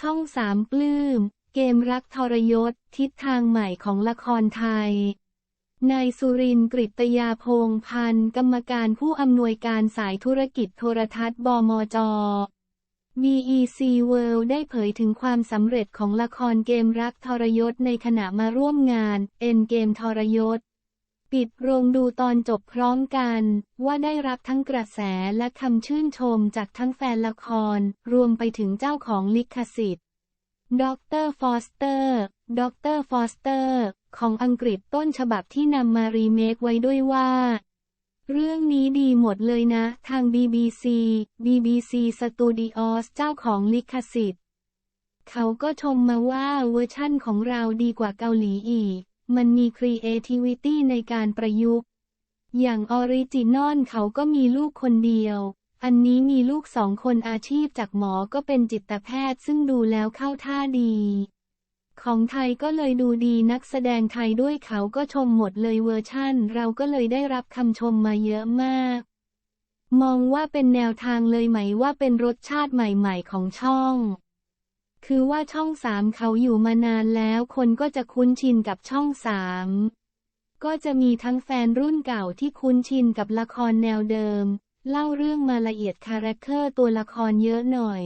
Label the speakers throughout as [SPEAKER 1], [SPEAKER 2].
[SPEAKER 1] ช่องสามปลื้ม เกมรักทรยศ ทิศทางใหม่ของละครไทย นายสุรินทร์กริตยาพงพันธ์กรรมการผู้อำนวยการสายธุรกิจโทรทัศน์บมจ BEC World ได้เผยถึงความสำเร็จของละครเกมรักทรยศในขณะมาร่วมงานเอ็นเกมทรยศ ปิดโรงดูตอนจบพร้อมกัน ว่าได้รับทั้งกระแสและคำชื่นชมจากทั้งแฟนละคร รวมไปถึงเจ้าของลิขสิทธิ์ดรฟอสเตอร์ดรฟอสเตอร์ ของอังกฤษต้นฉบับที่นำมารีเมคไว้ด้วยว่า เรื่องนี้ดีหมดเลยนะ ทาง BBC BBC Studios เจ้าของลิขสิทธิ์ เขาก็ชมมาว่าเวอร์ชั่นของเราดีกว่าเกาหลีอีก มันมี creativity ในการประยุกต์ อย่างออริจินอลเขาก็มีลูกคนเดียว อันนี้มีลูกสองคนอาชีพจากหมอก็เป็นจิตแพทย์ซึ่งดูแล้วเข้าท่าดี ของไทยก็เลยดูดีนักแสดงไทยด้วยเขาก็ชมหมดเลยเวอร์ชั่น เราก็เลยได้รับคำชมมาเยอะมาก มองว่าเป็นแนวทางเลยไหมว่าเป็นรสชาติใหม่ ๆ ของช่อง คือว่าช่องสามเขาอยู่มานานแล้วคนก็จะคุ้นชินกับช่องสามก็จะมีทั้งแฟนรุ่นเก่าที่คุ้นชินกับละครแนวเดิม เล่าเรื่องมาละเอียดคาแรคเตอร์ตัวละครเยอะหน่อย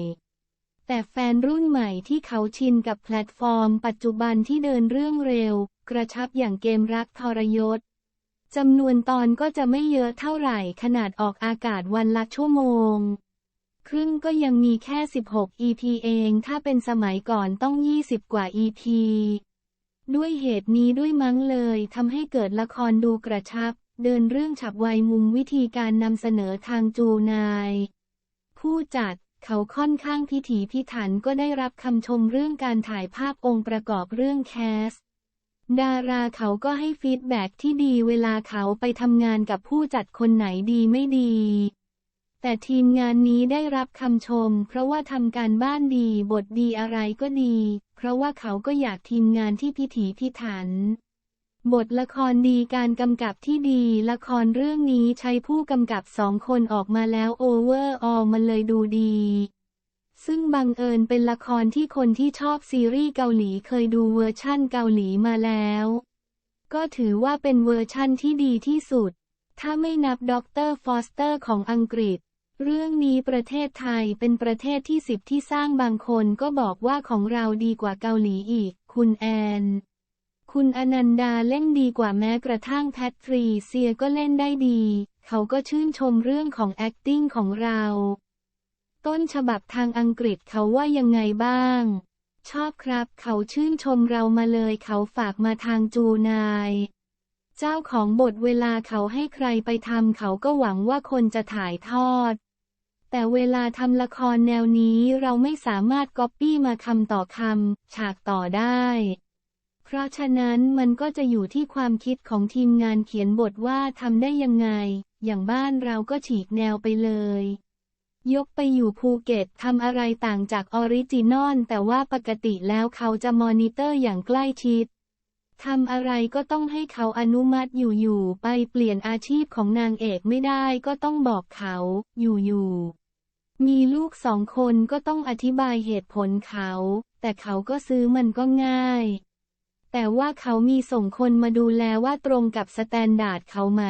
[SPEAKER 1] แต่แฟนรุ่นใหม่ที่เขาชินกับแพลตฟอร์ม ปัจจุบันที่เดินเรื่องเร็ว กระชับอย่างเกมรักทรยศจำนวนตอนก็จะไม่เยอะเท่าไหร่ขนาดออกอากาศวันละชั่วโมง ครึ่งก็ยังมีแค่ 16 EP เอง ถ้าเป็นสมัยก่อนต้อง 20 กว่า EP ด้วยเหตุนี้ด้วยมั้งเลยทำให้เกิดละครดูกระชับ เดินเรื่องฉับไวมุมวิธีการนำเสนอทางจูนาย ผู้จัดเขาค่อนข้างพิถีพิถันก็ได้รับคำชมเรื่องการถ่ายภาพองค์ประกอบเรื่องแคส ดาราเขาก็ให้ฟีดแบ็กที่ดีเวลาเขาไปทำงานกับผู้จัดคนไหนดีไม่ดี แต่ทีมงานนี้ได้รับคำชม เพราะว่าทำการบ้านดีบทดีอะไรก็ดี เพราะว่าเขาก็อยากทีมงานที่พิถีพิถัน บทละครดีการกำกับที่ดีละครเรื่องนี้ใช้ผู้กำกับสองคนออกมาแล้วโอเวอร์ออมันเลยดูดี ซึ่งบังเอิญเป็นละครที่คนที่ชอบซีรีส์เกาหลีเคยดูเวอร์ชั่นเกาหลีมาแล้ว ก็ถือว่าเป็นเวอร์ชั่นที่ดีที่สุด ถ้าไม่นับด็อกเตอร์ฟอสเตอร์ของอังกฤษ เรื่องนี้ประเทศไทยเป็นประเทศที่สิบที่สร้างบางคนก็บอกว่าของเราดีกว่าเกาหลีอีก คุณแอน คุณอนันดาเล่นดีกว่าแม้กระทั่งแพทรีเซียก็เล่นได้ดี เขาก็ชื่นชมเรื่องของ acting ของเรา ต้นฉบับทางอังกฤษเขาว่ายังไงบ้าง ชอบครับ เขาชื่นชมเรามาเลยเขาฝากมาทางจูนายเจ้าของบทเวลาเขาให้ใครไปทำเขาก็หวังว่าคนจะถ่ายทอด แต่เวลาทำละครแนวนี้เราไม่สามารถก๊อปปี้มาคำต่อคำฉากต่อได้ เพราะฉะนั้นมันก็จะอยู่ที่ความคิดของทีมงานเขียนบทว่าทำได้ยังไง อย่างบ้านเราก็ฉีกแนวไปเลย ยกไปอยู่ภูเก็ตทำอะไรต่างจากออริจินอลแต่ว่าปกติแล้วเขาจะมอนิเตอร์อย่างใกล้ชิดทำอะไรก็ต้องให้เขาอนุมัติอยู่ๆ ไปเปลี่ยนอาชีพของนางเอกไม่ได้ก็ต้องบอกเขา อยู่ๆ มีลูกสองคนก็ต้องอธิบายเหตุผลเขา แต่เขาก็ซื้อมันก็ง่าย แต่ว่าเขามีส่งคนมาดูแลว่าตรงกับสแตนดาร์ดเขาไหม